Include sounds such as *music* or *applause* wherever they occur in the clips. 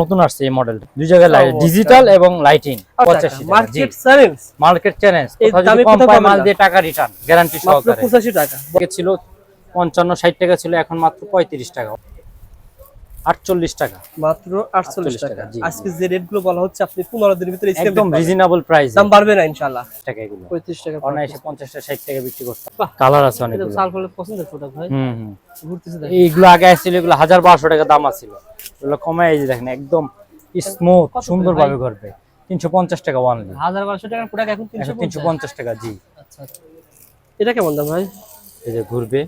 নতুন আসছে এই মডেল দুই জায়গায় লাইট ডিজিটাল এবং লাইটিং পঁচাশি মার্কেট চ্যালেঞ্জ মার্কেট চ্যালেঞ্জ কম পায় মাল দিয়ে টাকা রিটার্ন গ্যারান্টি সহকারে। পঁচাশি টাকা। ছিল পঞ্চান্ন ষাট টাকা ছিল এখন মাত্র পঁয়ত্রিশ টাকা। আটচল্লিশ টাকা। মাত্র আটচল্লিশ 48 টাকা। টাকা, আজকে যে রেটগুলো বলা হচ্ছে আপনি পনেরো দিনের ভিতরে একদম রিজনেবল প্রাইস দাম বাড়বে না ইনশাল্লাহ টাকা এগুলো। পঁয়ত্রিশ টাকা অনায়াসে পঞ্চাশটা ষাট টাকা বিক্রি করতে কালার আছে অনেকগুলো। সাল ফলের পছন্দের প্রোডাক্ট ভাই। হুম হুম। ঘুরতেছে দেখ এইগুলো আগে আসছিল এগুলো হাজার বারোশো টাকা দাম আছিল এগুলো কমায় এই যে দেখেন একদম স্মুথ কত করে সুন্দর ভাবে করবে তিনশো পঞ্চাশ টাকা ওয়ানলি হাজার বারোশো টাকার প্রোডাক্ট এখন তিনশো এখন তিনশো পঞ্চাশ টাকা জি। আচ্ছা আচ্ছা। এটা কেমন দাম ভাই? এই যে ঘুরবে।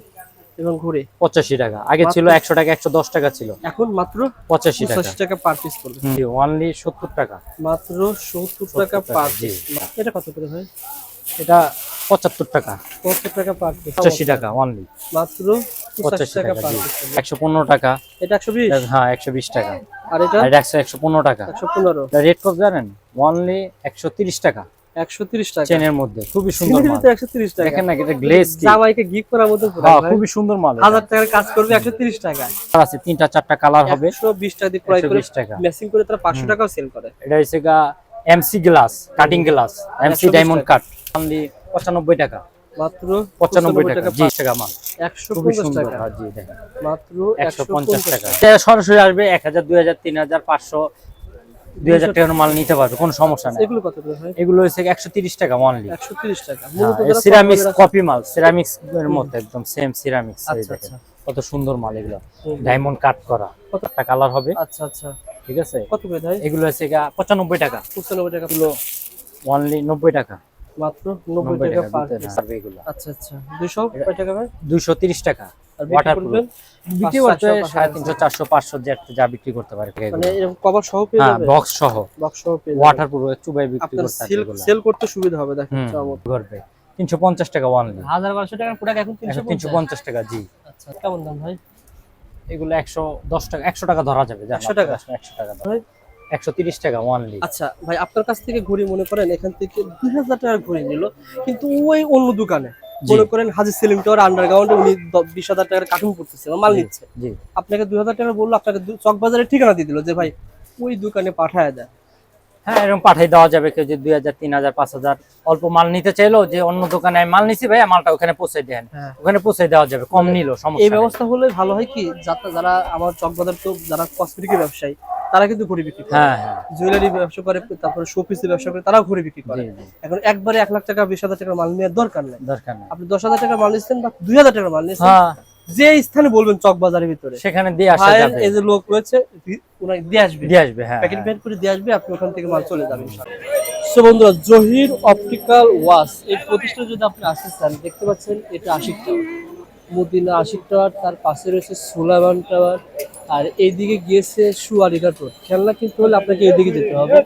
এবং ঘুরে। পঁচাশি টাকা। আগে ছিল একশো টাকা একশো দশ টাকা ছিল। এখন মাত্র পঁচাশি টাকা। টাকা পার পিস পড়বে। ওয়ানলি সত্তর টাকা। মাত্র সত্তর টাকা পার পিস এটা কত করে ভাই এটা পঁচাত্তর টাকা। পঁচাত্তর টাকা পার পিস পঁচাশি টাকা ওয়ানলি মাত্র পঁচাশি টাকা টাকা পার পিস একশো পনেরো টাকা। এটা একশো বিশ? হ্যাঁ একশো বিশ টাকা। আর এটা? একশো একশো পনেরো টাকা। একশো পনেরো। রেট কত জানেন? ওয়ানলি একশো তিরিশ টাকা। 130 টাকা। চেনের মধ্যে। খুবই সুন্দর মাল। 130 টাকা। সুন্দর মাল 1000 টাকা। তিনটা চারটা কালার হবে। এটা MC glass cutting glass MC diamond cut only টাকা। মাত্র টাকা মাল। 150 টাকা। মাত্র টাকা। সরাসরি আসবে 1000 2000 3500 দুই হাজার টাকার মাল নিতে পারবে কোনো সমস্যা নেই। এগুলো কত এগুলো হচ্ছে একশো তিরিশ টাকা অনলি একশো তিরিশ টাকা। সিরামিক্স কপি মাল সিরামিক্স এর মধ্যে একদম সেম সিরামিক্স আচ্ছা, আচ্ছা। কত সুন্দর মাল এগুলো। ডায়মন্ড কাট করা। কত? একটা কালার হবে। আচ্ছা আচ্ছা। ঠিক আছে? কত করে এগুলো হচ্ছে পঁচানব্বই টাকা। পঁচানব্বই টাকা। এগুলো অনলি নব্বই টাকা। মাত্র নব্বই নব্বই টাকা টাকা পার এগুলো। আচ্ছা আচ্ছা। দুশো কয় টাকা ভাই? দুইশো তিরিশ টাকা। আর ওয়াটার করবেন? বিক্রি করতে চারশো, সাড়ে তিনশো চারশো পাঁচশো যা বিক্রি করতে পারে মানে এরকম কভার সহ পেয়ে হ্যাঁ যাবে? বক্স সহ। বক্স সহ পেয়ে ওয়াটার প্রুফ চুবাই বিক্রি আপনার করতে সেল সেল করতে সুবিধা হবে দেখেন চমৎকার। তিনশো পঞ্চাশ টাকা ওয়ানলি হাজার বারোশো টাকার প্রোডাক্ট এখন তিনশো তিনশো পঞ্চাশ টাকা জি। আচ্ছা কেমন দাম ভাই? এগুলো একশো দশ টাকা একশো টাকা ধরা যাবে 100 টাকা? একশো টাকা ভাই? একশো তিরিশ টাকা ওয়ানলি আচ্ছা ভাই আপনার কাছ থেকে ঘড়ি মনে করেন এখান থেকে দুই হাজার টাকার ঘড়ি নিল কিন্তু ওই অন্য দোকানে। মনে করেন হাজি সেলিম টাওয়ার আন্ডারগ্রাউন্ডে উনি দ- বিশ হাজার টাকার কার্টুন করতেছে মাল নিচ্ছে। জি। আপনাকে দুই হাজার টাকা বলল আপনাকে চক বাজারের ঠিকানা দিয়ে দিল যে ভাই ওই দোকানে পাঠায় দেয় হ্যাঁ এরকম পাঠিয়ে দেওয়া যাবে কেউ যে দুই হাজার তিন হাজার পাঁচ হাজার অল্প মাল নিতে চাইলো যে অন্য দোকানে মাল নিছি ভাই মালটা ওখানে পৌঁছে দেন। হ্যাঁ। ওখানে পৌঁছে দেওয়া যাবে কম নিল এই সমস্যা নেই। ব্যবস্থা হলে ভালো হয় কি যাতে যারা আমার চক বাজার তো যারা কসমেটিকের ব্যবসায়ী তারা কিন্তু ঘড়ি বিক্রি করে। হ্যাঁ হ্যাঁ। জুয়েলারি ব্যবসা করে তারপরে শোপিসের ব্যবসা করে তারাও ঘড়ি বিক্রি করে। এখন একবারে এক লাখ টাকা বিশ হাজার টাকার মাল নেওয়ার দরকার নেই। দরকার নেই। আপনি দশ হাজার টাকার মাল নিচ্ছেন বা দুই হাজার টাকার মাল নিচ্ছেন হ্যাঁ। যে স্থানে বলবেন চক বাজারের ভিতরে সেখানে দিয়ে আসা যাবে। এই যে লোক রয়েছে ওনাকে দিয়ে আসবে। দিয়ে আসবে হ্যাঁ প্যাকেট প্যাকেট করে দিয়ে আসবে আপনি ওখান থেকে মাল চলে যাবেন। সো বন্ধুরা জহির অপটিক্যাল ওয়াশ এই প্রতিষ্ঠানে যদি আপনি আসতে চান দেখতে পাচ্ছেন এটা আশিক টাওয়ার মদিনা আশিক টাওয়ার, তার পাশে রয়েছে সুলাইমান টাওয়ার, আর এইদিকে গিয়েছে সুয়ারিঘাট রোড খেলনা কিন্তু হলে আপনাকে এইদিকে যেতে হবে।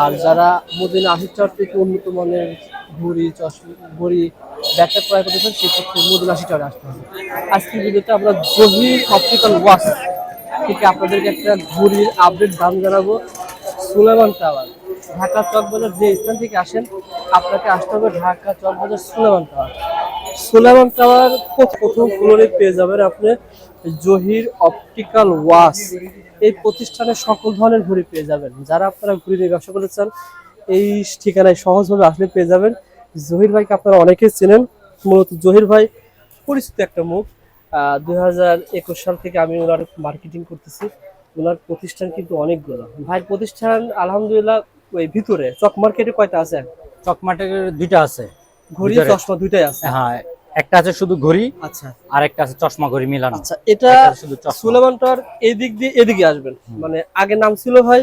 আর যারা মদিনা আশিক টাওয়ার থেকে উন্নত মানের ঘড়ি, চশমা, ঘড়ি, ব্যাগটা ক্রয় করতে সেক্ষেত্রে মদিনা আশিক টাওয়ারে আসতে হবে। আজকের ভিডিওতে আমরা জহির অপটিক্যাল ওয়াশ থেকে আপনাদেরকে একটা ঘড়ির আপডেট দাম জানাব। সুলেমান টাওয়ার, ঢাকা চকবাজার যে স্থান থেকে আসেন, আপনাকে আসতে হবে ঢাকা চকবাজার সুলেমান টাওয়ার। সুলেমান টাওয়ার প্রথম ফ্লোরে পেয়ে যাবেন আপনি জহির অপটিক্যাল ওয়াশ। এই প্রতিষ্ঠানে সকল ধরনের ঘড়ি পেয়ে যাবেন। যারা আপনারা ঘড়ি নিয়ে ব্যবসা করতে চান, এই ঠিকানায় সহজভাবে আসলে পেয়ে যাবেন। জহির ভাইকে আপনারা অনেকেই চেনেন। মূলত জহির ভাই পরিচিত একটা মুখ। দুই হাজার একুশ সাল থেকে আমি ওনার মার্কেটিং করতেছি। ওনার প্রতিষ্ঠান কিন্তু অনেকগুলো। ভাইয়ের প্রতিষ্ঠান আলহামদুলিল্লাহ ওই ভিতরে চক মার্কেটে কয়টা আছে? চকমাটের দুইটা আছে। ঘড়ি চশমা দুইটাই আছে? হ্যাঁ একটা আছে শুধু ঘড়ি আচ্ছা। আর একটা আছে চশমা ঘড়ি মিলানো। আচ্ছা এটা শুধু চশমা। সুলেমান টাওয়ার এদিক দিয়ে এদিকে আসবেন। মানে আগে নাম ছিল ভাই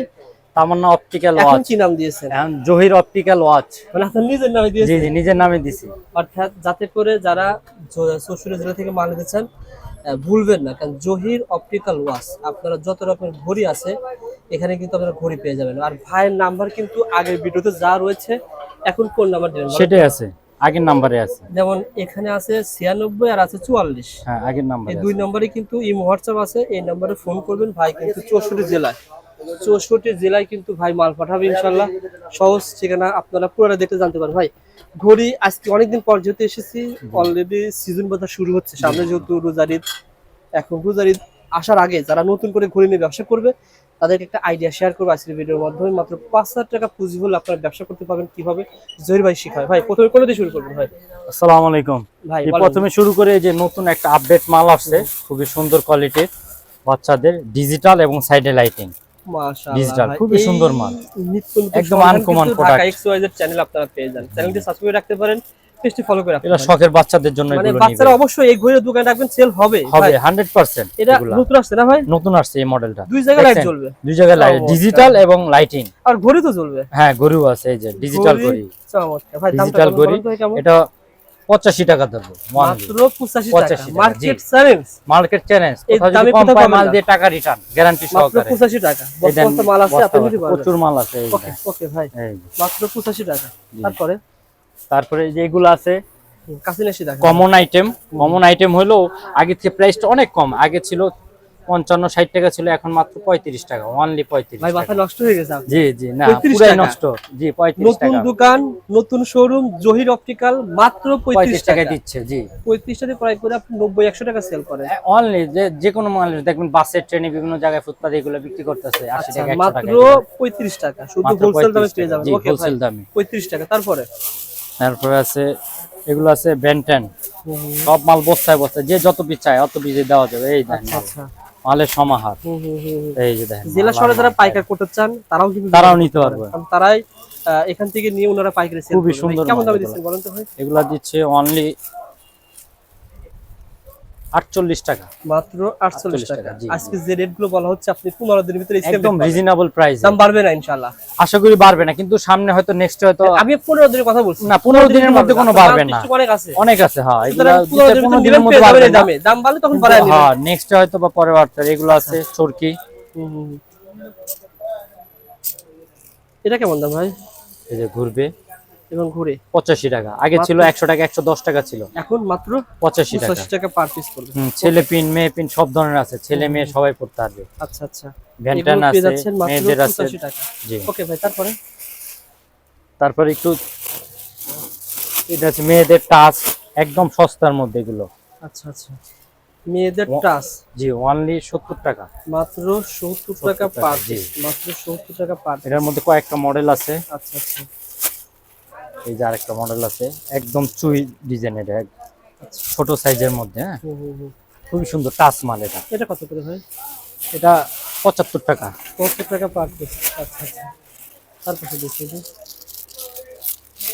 তামান্না অপটিক্যাল এখন কি নাম দিয়েছেন? এখন জহির অপটিক্যাল ওয়াচ মানে আপনার নিজের নামে দিয়েছেন? জি নিজের নামে দিছি। অর্থাৎ যাতে করে যারা চৌষট্টি জেলা থেকে মাল নিতে চান ভুলবেন না কারণ জহির অপটিক্যাল ওয়াচ আপনারা যত রকমের ঘড়ি আছে এখানে কিন্তু আপনারা ঘড়ি পেয়ে যাবেন। আর ভাইয়ের নাম্বার কিন্তু আগের ভিডিওতে যা রয়েছে এখন কোন নাম্বার দেবেন। সেটাই আছে। আগের নাম্বারে আছে। যেমন এখানে আছে ছিয়ানব্বই আর আছে চুয়াল্লিশ। হ্যাঁ আগের নাম্বারে এই দুই নম্বরে কিন্তু ইমো হোয়াটসঅ্যাপ আছে এই নম্বরে ফোন করবেন। ভাই কিন্তু চৌষট্টি জেলায়। চৌষট্টি জেলায় কিন্তু ভাই মাল পাঠাবে ইনশাল্লাহ সহজ ঠিকানা আপনারা পুরোটা দেখতে জানতে পারেন ভাই ঘড়ি আজকে অনেকদিন পর যেহেতু এসেছি অলরেডি সিজন বাজার শুরু হচ্ছে। সামনে যেহেতু রোজারিদ এখন রোজারিদ আসার আগে যারা নতুন করে ঘড়ি নিয়ে ব্যবসা করবে তাদেরকে একটা আইডিয়া শেয়ার করব আজকের ভিডিওর মাধ্যমে। মাত্র পাঁচ হাজার টাকা পুঁজি হলে আপনারা ব্যবসা করতে পারবেন কীভাবে? জহির ভাই শিখায়। ভাই প্রথমে কোন দিয়ে শুরু করবেন ভাই? আসসালামু আলাইকুম। ভাই প্রথমে শুরু করে যে নতুন একটা আপডেট মাল আসছে খুবই সুন্দর কোয়ালিটির বাচ্চাদের ডিজিটাল এবং সাইডে লাইটিং খুবই সুন্দর মাল। একদম uncommon কিন্তু product। ঢাকা চ্যানেল আপনারা পেয়ে যান। চ্যানেলটি সাবস্ক্রাইব রাখতে পারেন। পেজটি ফলো করে এটা শখের বাচ্চাদের জন্য মানে বাচ্চারা অবশ্যই এই ঘড়ির দোকানে রাখবেন সেল হবে হবে ভাই, হান্ড্রেড পার্সেন্ট এটা নতুন আসছে না ভাই? নতুন আসছে এই মডেলটা দুই জায়গায় লাইট জ্বলবে। দুই জায়গায় লাইট ডিজিটাল এবং লাইটিং আর ঘড়ি তো জ্বলবে। হ্যাঁ গরু আছে এই যে ডিজিটাল ঘড়ি। চমৎকার। ভাই ডিজিটাল ঘড়ি বলেন তো ভাই কেমন? এটা পঁচাশি টাকা ধরবো মাত্র 85 85 টাকা টাকা, মার্কেট চ্যালেঞ্জ মার্কেট চ্যালেঞ্জ কম পায় মাল দিয়ে টাকা রিটার্ন গ্যারান্টি সহকারে। 85 টাকা। মাল আছে আপনি বস্তা নিতে ভরা। পারবেন। প্রচুর মাল আছে ওকে ভাই। মাত্র 85 টাকা। তারপরে? তারপরে যেগুলো আছে কমন আইটেম কমন আইটেম হলো আগে থেকে প্রাইসটা অনেক কম আগে ছিল পঞ্চান্ন ষাট টাকা ছিল এখন মাত্র পঁয়ত্রিশ টাকা অনলি পঁয়ত্রিশ ভাই মাথা নষ্ট হয়ে গেছে জি জি না পুরাই টাকা। নষ্ট। জি পঁয়ত্রিশ নতুন দোকান নতুন শোরুম জহির অপটিক্যাল মাত্র পঁয়ত্রিশ টাকা। দিচ্ছে জি। 35 টাকা ক্রয় করে আপনি 90 100 টাকা সেল করেন। অনলি যে যে কোনো মালের দেখবেন বাসের ট্রেনে বিভিন্ন জায়গায় ফুটপাতে এগুলো বিক্রি করতেছে আশি আচ্ছা টাকা মাত্র পঁয়ত্রিশ টাকা শুধু হোলসেল দামে 35 পেয়ে যাবেন। জি ওকে ভাই হোলসেল দামে। 35 টাকা তারপরে? তারপরে আছে এগুলো আছে ব্যান্টেন। সব মাল বস্তায় বস্তায় যে যত পিস চায় অত পিস দেওয়া যাবে। এই দেখেন আচ্ছা আচ্ছা। মালের সমাহার। এই যে দেখেন জেলা শহরে যারা পাইকার করতে চান তারাও কিন্তু তারাও নিতে পারবে। কারণ তারাই এখান থেকে নিয়ে ওনারা পাইকারি সেল খুবই সুন্দর কেমন দামে দিচ্ছেন বলেন তো ভাই? এগুলা দিচ্ছে অনলি আটচল্লিশ টাকা। মাত্র 48 48 টাকা। আজকে যে রেটগুলো বলা হচ্ছে আপনি 15 দিনের ভিতরে একদম রিজনেবল প্রাইস দাম বাড়বে না ইনশাআল্লাহ। আশা করি বাড়বে না কিন্তু সামনে হয়তো নেক্সট হয়তো আমি 15 দিনের কথা বলছি। না, 15 দিনের মধ্যে কোনো বাড়বে না। অনেক আছে। অনেক আছে হ্যাঁ এগুলা 15 দিনের 15 ভিতরে দিনের নিবেন মধ্যে বাড়বে দামে। দাম বাড়লে তখন বাড়ায় নেবেন। হ্যাঁ নেক্সট হয়তো বা পরে বাড়তে। এগুলো আছে চরকি। এটা কেমন দাম ভাই? এই যে ঘুরবে। এবং ঘুরে। পঁচাশি টাকা। আগে ছিল একশো টাকা একশো দশ টাকা ছিল। এখন মাত্র পঁচাশি টাকা। 85 টাকা পার পিস পড়বে। ছেলে পিন মেয়ে পিন সব ধরনের আছে। ছেলে মেয়ে সবাই পড়তে পারবে। আচ্ছা আচ্ছা। ভ্যান্টান আছে মেয়েদের আছে। জি। ওকে ভাই তারপরে? তারপর একটু এটা আছে মেয়েদের টাচ একদম সস্তার মধ্যে এগুলো। আচ্ছা আচ্ছা। মেয়েদের টাস জি অনলি সত্তর টাকা। মাত্র 70 টাকা টাকা, পার মাত্র 70 টাকা পার এটার মধ্যে কয়েকটা মডেল আছে। আচ্ছা আচ্ছা। এই যে আরেকটা মডেল আছে একদম চুই ডিজাইনের ছোট সাইজের মধ্যে হ্যাঁ। খুবই সুন্দর টাচ মাল এটা। এটা কত করে ভাই? এটা পঁচাত্তর টাকা। 70 টাকা পার পিস আচ্ছা আচ্ছা। তারপরে দেখি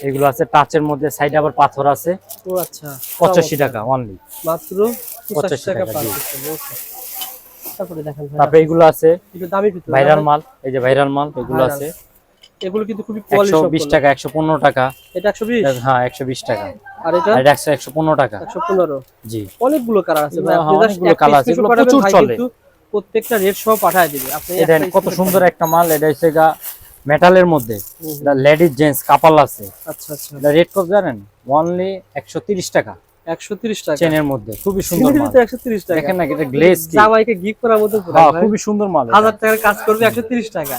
এগুলো আছে টাচের মধ্যে সাইডে আবার পাথর আছে। ও আচ্ছা। পঁচাশি টাকা অনলি মাত্র 85 85 টাকা পার পিস তারপরে দেখেন তারপরে এগুলো আছে একটু দামি ভাইরাল মাল এই যে ভাইরাল মাল এগুলো আছে। এগুলো কিন্তু খুবই কোয়ালিটি বিশ টাকা একশো পনেরো টাকা। এটা 120 হ্যাঁ একশো বিশ টাকা। আর এটা? এটা একশো একশো পনেরো টাকা। 115 জি। অনেকগুলো কালার আছে ভাই। আপনি হ্যাঁ, অনেকগুলো একটা colour আছে, এগুলো প্রচুর চলে। প্রত্যেকটা রেট সহ পাঠিয়ে দিবে। আপনি একটা কত সুন্দর একটা মাল। এটা হচ্ছে গা মেটালের মধ্যে। লেডিস জেন্টস কাপাল আছে। আচ্ছা আচ্ছা। এটা রেট কত জানেন? অনলি একশো তিরিশ টাকা। 130 টাকা। চেনের মধ্যে। খুবই সুন্দর মাল। 130 টাকা। দেখেন না এটা গ্লেজ কি। জামাইকে গিফট করার মতো পুরো হ্যাঁ খুবই সুন্দর মাল এটা। হাজার টাকার কাজ করবে 130 টাকা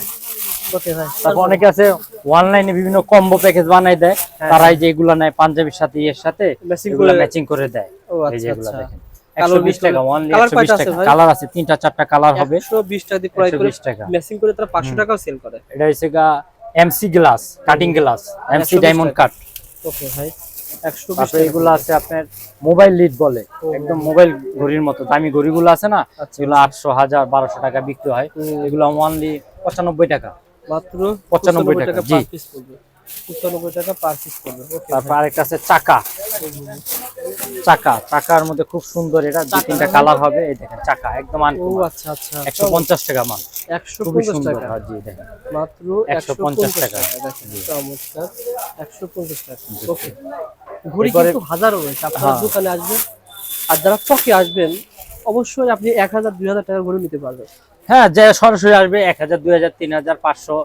তারপর অনেকে আছে অনলাইনে বিভিন্ন কম্বো প্যাকেজ বানাই দেয়। তারা এই যে এগুলো নেয় পাঞ্জাবির সাথে ইয়ের সাথে ম্যাচিং করে ম্যাচিং করে দেয়। এই আচ্ছা আচ্ছা। দেখেন। কালার আছে তিনটা চারটা কালার হবে। 120 টাকা দিয়ে ক্রয় করে 120 টাকা। ম্যাচিং করে তারা 500 টাকাও সেল করে। এটা হচ্ছে MC glass cutting glass MC diamond টাকা। কাট ওকে ভাই। 120 তারপরে এগুলো আছে আপনার মোবাইল লিড বলে। একদম মোবাইল ঘড়ির মতো। দামি ঘড়িগুলো আছে না আচ্ছা। এগুলো আটশো হাজার বারোশো টাকা বিক্রি হয়। এগুলো অনলি পঁচানব্বই টাকা। মাত্র 95 95 টাকা, টাকা জি। পার পিস পড়বে। 95 টাকা পার পিস পড়বে তারপর আরেকটা আছে চাকা। চাকা চাকার মধ্যে খুব সুন্দর এটা দু তিনটা কালার হবে। এই দেখেন চাকা একদম ও আচ্ছা আচ্ছা একশো পঞ্চাশ টাকা খুবই 150 সুন্দর টাকা। হ্যাঁ, জি দেখেন। মাত্র 150 150 টাকা। টাকা চমৎকার। 150 টাকা ওকে ঘড়ি কিন্তু হাজারো রয়েছে। আপনার হ্যাঁ। দোকানে আসবেন আর যারা চকে আসবেন অবশ্যই আপনি 1000 2000 টাকার ঘড়ি নিতে পারবেন। হ্যাঁ যে সরাসরি আসবে এক হাজার দুই হাজার তিন হাজার পাঁচশো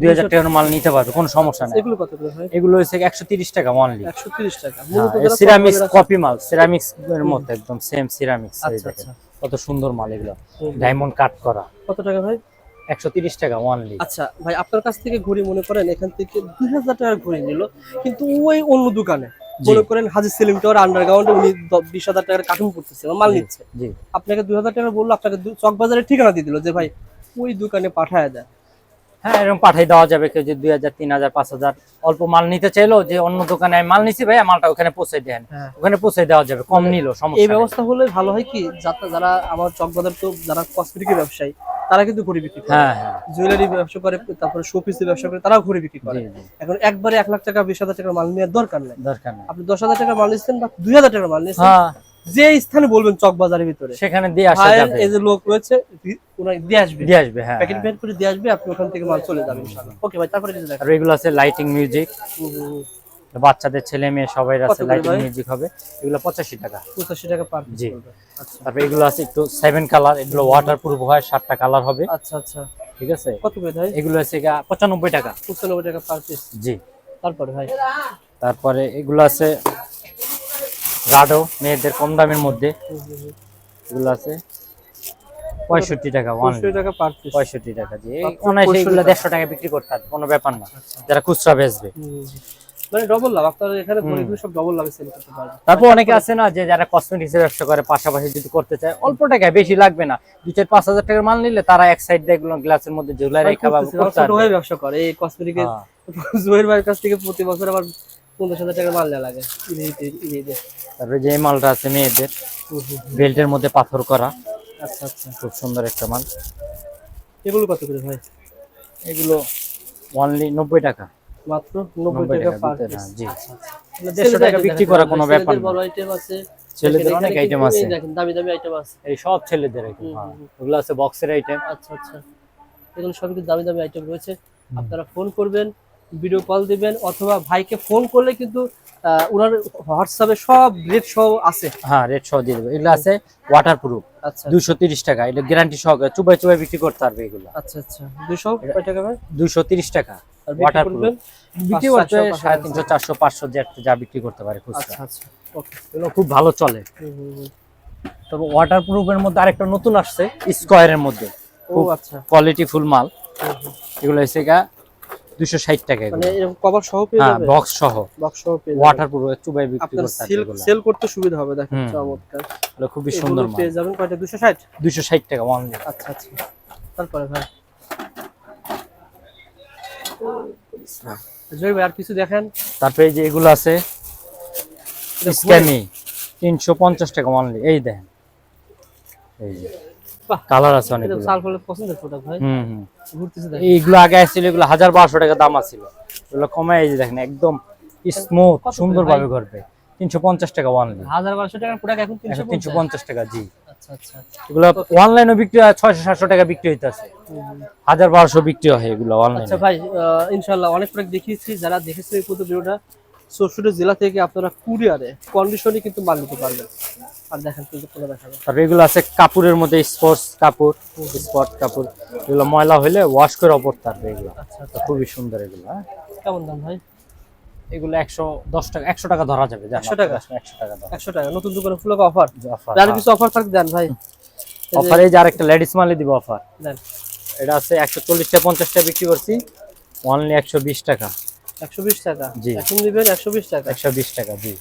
দুই হাজার টাকার মাল নিতে পারবে কোনো সমস্যা নেই। এগুলো কত এগুলো হচ্ছে একশো তিরিশ টাকা অনলি 130 টাকা। মূলত সিরামিক্স কপি মাল সিরামিক্স এর মধ্যে একদম সেম সিরামিক্স আচ্ছা, আচ্ছা। কত সুন্দর মাল এগুলো। ডায়মন্ড কাট করা। কত টাকা ভাই? একশো তিরিশ টাকা অনলি আচ্ছা ভাই আপনার কাছ থেকে ঘড়ি মনে করেন এখান থেকে দুই হাজার টাকার ঘড়ি নিল কিন্তু ওই অন্য দোকানে। মনে করেন হাজির সেলিম টাওয়ার আন্ডারগ্রাউন্ডে উনি বিশ হাজার টাকার কার্টুন করতেছে মাল নিচ্ছে। আপনাকে দুই হাজার টাকা বলল আপনাকে চকবাজারে ঠিকানা দিয়ে দিল যে ভাই ওই দোকানে পাঠায় দেয় হ্যাঁ এরকম পাঠিয়ে দেওয়া যাবে কেউ যে দুই হাজার তিন হাজার পাঁচ হাজার অল্প মাল নিতে চাইলো যে অন্য দোকানে আমি মাল নিছি ভাইয়া মালটা ওখানে পৌঁছে দেন। হ্যাঁ। ওখানে পৌঁছে দেওয়া যাবে কম নিল এই সমস্যা নেই। ব্যবস্থা হলে ভালো হয় কি যাতে যারা আমার চকবাজার তো যারা কসমেটিকের ব্যবসায়ী তারা কিন্তু ঘড়ি বিক্রি করে। হ্যাঁ হ্যাঁ। জুয়েলারি ব্যবসা করে তারপরে শোপিসের ব্যবসা করে তারাও ঘড়ি বিক্রি করে। এখন একবারে এক লাখ টাকা বিশ হাজার টাকার মাল নেওয়ার দরকার নেই। দরকার নেই। আপনি দশ হাজার টাকার মাল নিচ্ছেন বা দুই হাজার টাকার মাল নিচ্ছেন হ্যাঁ। যে স্থানে বলবেন চক বাজারের ভিতরে। সেখানে দিয়ে আসা যাবে। এই যে লোক রয়েছে ওনার দিয়ে আসবে। দিয়ে আসবে হ্যাঁ প্যাকেট। প্যাকেট করে দিয়ে আসবে আপনি ওখান থেকে মাল চলে যাবে ইনশাআল্লাহ। ওকে ভাই তারপরে কিছু দেখান আর এগুলো আছে লাইটিং মিউজিক বাচ্চাদের ছেলে মেয়ে সবাই আছে লাইটিং মিউজিক হবে। এগুলো পঁচাশি টাকা। পঁচাশি টাকা পার জি। আচ্ছা। তারপরে এগুলো আছে একটু সেভেন কালার এগুলো ওয়াটার প্রুফ হয় সাতটা কালার হবে। আচ্ছা আচ্ছা। ঠিক আছে? কত করে ভাই? এগুলো আছে গা পঁচানব্বই টাকা। পঁচানব্বই টাকা পার পিস জি। তারপরে ভাই? তারপরে এগুলো আছে রাডো মেয়েদের কম দামের মধ্যে। এগুলো আছে। পঁয়ষট্টি টাকা টাকা পঁয়ষট্টি টাকা জি অনায়াসে এগুলো দেড়শো টাকা বিক্রি করতে হবে কোনো ব্যাপার না। যারা খুচরা বেচবে। মানে ডবল লাভ। আপনার এখানে সব ডবল লাভে সেল করতে পারবেন। তারপর অনেকে আছে না যে যারা কসমেটিক্স ব্যবসা করে পাশাপাশি যদি করতে চায় অল্প টাকায় বেশি লাগবে না। দুই চার পাঁচ হাজার টাকার মাল নিলে তারা এক সাইড দিয়ে এগুলো গ্লাসের মধ্যে ঝুলাই রেখে বা পারবে। ভাই ব্যবসা করে। এই হ্যাঁ। *laughs* জুয়ের ভাইয়ের কাছ থেকে প্রতি বছর আবার পঞ্চাশ হাজার টাকার মাল নেওয়া লাগে। তারপরে যে মালটা আছে মেয়েদের। বেল্টের মধ্যে পাথর করা। আচ্ছা আচ্ছা। খুব সুন্দর একটা মাল। এগুলো কত করে ভাই? এগুলো অনলি নব্বই টাকা। মাত্র নব্বই টাকা পার জি। দেড়শো টাকা বিক্রি করা কোনো ব্যাপার বড় আইটেম আছে। ছেলেদের অনেক আইটেম আছে এই দেখেন দামি দামি আইটেম আছে। এই সব ছেলেদের আইটেম হ্যাঁ। ওগুলো আছে বক্সের আইটেম আচ্ছা আচ্ছা। এগুলো দামি দামি আইটেম রয়েছে। আপনারা ফোন করবেন। ভিডিও কল দিবেন অথবা ভাইকে ফোন করলে কিন্তু ওনার হোয়াটসঅ্যাপে সব রেট সহ আছে। হ্যাঁ রেট সহ দিয়ে দেবে। এগুলো আছে ওয়াটার প্রুফ আচ্ছা। দুইশো তিরিশ টাকা। এটা গ্যারান্টি সহকারে চুবাই চুবাই বিক্রি করতে পারবে এগুলো। আচ্ছা আচ্ছা। দুশো কয় টাকা ভাই? দুইশো তিরিশ টাকা। আর বিক্রি ওয়াটার করবেন বিক্রি করতে চারশো, সাড়ে পাঁচশো, তিনশো চারশো পাঁচশো যে একটা যা বিক্রি করতে পারে খুচরা। আচ্ছা আচ্ছা। ওকে এগুলো খুব ভালো চলে। তবে ওয়াটার প্রুফের মধ্যে আরেকটা নতুন আসছে স্কোয়ারের মধ্যে। ও আচ্ছা। কোয়ালিটি ফুল মাল। এগুলো হচ্ছে দুশো ষাট টাকা মানে এরকম কভার সহ পেয়ে হ্যাঁ যাবে? বক্স সহ। বক্স সহ পেয়ে ওয়াটার প্রুফ চুবাই বিক্রি করতে সেল সেল করতে সুবিধা হবে দেখেন চমৎকার। এগুলো খুবই সুন্দর মাল। পেয়ে যাবেন কয়টা? দুশো ষাট? দুশো ষাট টাকা অনলি আচ্ছা আচ্ছা। তারপরে ভাই। জয় ভাই আর কিছু দেখেন? তারপরে যে এগুলো আছে তিনশো পঞ্চাশ টাকা অনলি এই দেখেন। এই যে। কালার আছে এটা অনেকগুলো সালফলের পছন্দের প্রোডাক্ট ভাই। হুম হুম। এইগুলো আগে আসছিল এগুলো হাজার বারোশো টাকা দাম আছিল। এগুলো এই যে দেখেন একদম স্মুথ সুন্দর ভাবে করবে তিনশো পঞ্চাশ টাকা অনলি হাজার বারোশো টাকার প্রোডাক্ট এখন তিনশো তিনশো পঞ্চাশ। টাকা জি। আচ্ছা আচ্ছা। এগুলো অনলাইনে বিক্রি হয় ছয়শো সাতশো টাকা বিক্রি হইতেছে। হাজার বারোশো বিক্রি হয় এগুলো আচ্ছা ভাই ইনশাল্লাহ অনেক প্রোডাক্ট দেখিয়েছি। যারা দেখেছেন এই পুরো ভিডিওটা চৌষট্টি জেলা থেকে আপনারা কুরিয়ারে কন্ডিশনে কিন্তু মাল নিতে পারবেন। আর দেখেন কিন্তু কোনো দেখাবেন তারপরে এগুলো আছে কাপড়ের মধ্যে স্পোর্টস কাপড় স্পট কাপড় এগুলো ময়লা হলে ওয়াশ করে অপর থাকবে এগুলো আচ্ছা আচ্ছা। খুবই সুন্দর এগুলো হ্যাঁ। কেমন দাম ভাই? এগুলো একশো দশ টাকা একশো টাকা ধরা যাবে 100 টাকা? একশো টাকা একশো টাকা। নতুন দোকানে ফুল অফার আর কিছু অফার থাকবে দেন ভাই। *laughs* অফারে যে আরেকটা লেডিস মালে দিব অফার দেন। এটা আছে একশো চল্লিশটা পঞ্চাশটা বিক্রি করছি। অনলি একশো বিশ টাকা। একশো বিশ টাকা? জি। এখন দিবেন একশো বিশ টাকা। একশো বিশ টাকা জি।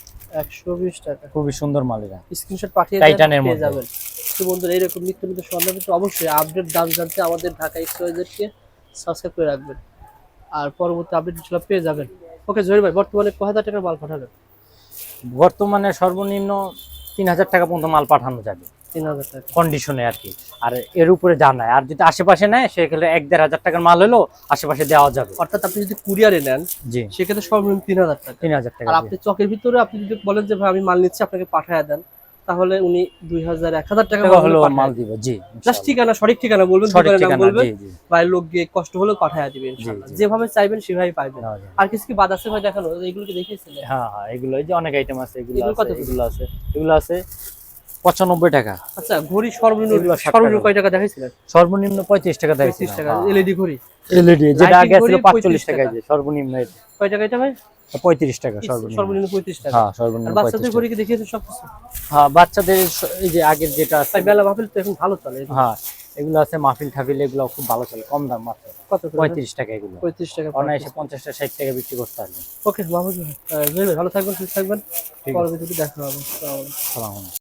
টাকা। খুবই সুন্দর মাল এটা। স্ক্রিনশট পাঠিয়ে টাইটানের মধ্যে। যাবেন। তো বন্ধুরা এইরকম নিত্য নিত্য সন্ধান কিন্তু অবশ্যই আপডেট দাম জানতে আমাদের ঢাকা সাবস্ক্রাইব করে রাখবেন। আর পরবর্তী আপডেট পেয়ে যাবেন। ওকে জহির ভাই বর্তমানে কয় হাজার টাকার মাল পাঠাবেন বর্তমানে সর্বনিম্ন তিন হাজার টাকা পর্যন্ত মাল পাঠানো যাবে। কন্ডিশনে আর কি। আর এর উপরে যা জানায় আর যদি আশেপাশে নেয় সেক্ষেত্রে এক দেড় হাজার টাকার মাল হলেও আশেপাশে দেওয়া যাবে। অর্থাৎ আপনি যদি কুরিয়ারে নেন জি। সেক্ষেত্রে সর্বনিম্ন তিন হাজার টাকা। তিন হাজার টাকা আর আপনি চকের ভিতরে আপনি যদি বলেন যে ভাই আমি মাল নিচ্ছি আপনাকে পাঠায় দেন তাহলে উনি দুই হাজার এক হাজার টাকা হলেও মাল দিব জি জাস্ট ঠিকানা সঠিক ঠিকানা বলবেন দোকানের নাম ঠিকানা বলবেন। ভাই লোক গিয়ে কষ্ট হলেও পাঠায় দিবেন যেভাবে চাইবেন সেভাবে পাইবেন। আর কিছু কি বাদ আছে ভাই দেখানো এগুলো কি দেখিয়েছিলেন? হ্যাঁ হ্যাঁ এগুলো এই যে অনেক আইটেম আছে এগুলো এগুলো কত? এগুলো আছে এগুলো আছে। পঁচানব্বই টাকা। আচ্ছা ঘড়ি সর্বনিম্ন। কয় টাকা দেখাইছিলেন? সর্বনিম্ন পঁয়ত্রিশ টাকা দেয় টাকা এলইডি ঘড়ি? এলইডি যেটা আগে ছিল পাঁচচল্লিশ টাকা। সর্বনিম্ন কয় টাকা এটা ভাই? পঁয়ত্রিশ টাকা সর্বনিম্ন। সর্বনিম্ন পঁয়ত্রিশ টাকা। হ্যাঁ সর্বনিম্ন বাচ্চাদের ঘড়ি কি দেখিয়েছেন সব কিছু হ্যাঁ বাচ্চাদের এই যে আগের যেটা আছে। বেলা তো এখন ভালো চলে হ্যাঁ এগুলো আছে মাহফিল ঠাফিল এগুলো খুব ভালো চলে কম দাম মাত্র। কত পঁয়ত্রিশ টাকা এগুলো। পঁয়ত্রিশ টাকা অনায়াসে পঞ্চাশটা ষাট টাকা বিক্রি করতে পারবেন। ওকে মাহমুদ ভালো থাকবেন সুস্থ থাকবেন। পরবর্তীতে দেখা হবে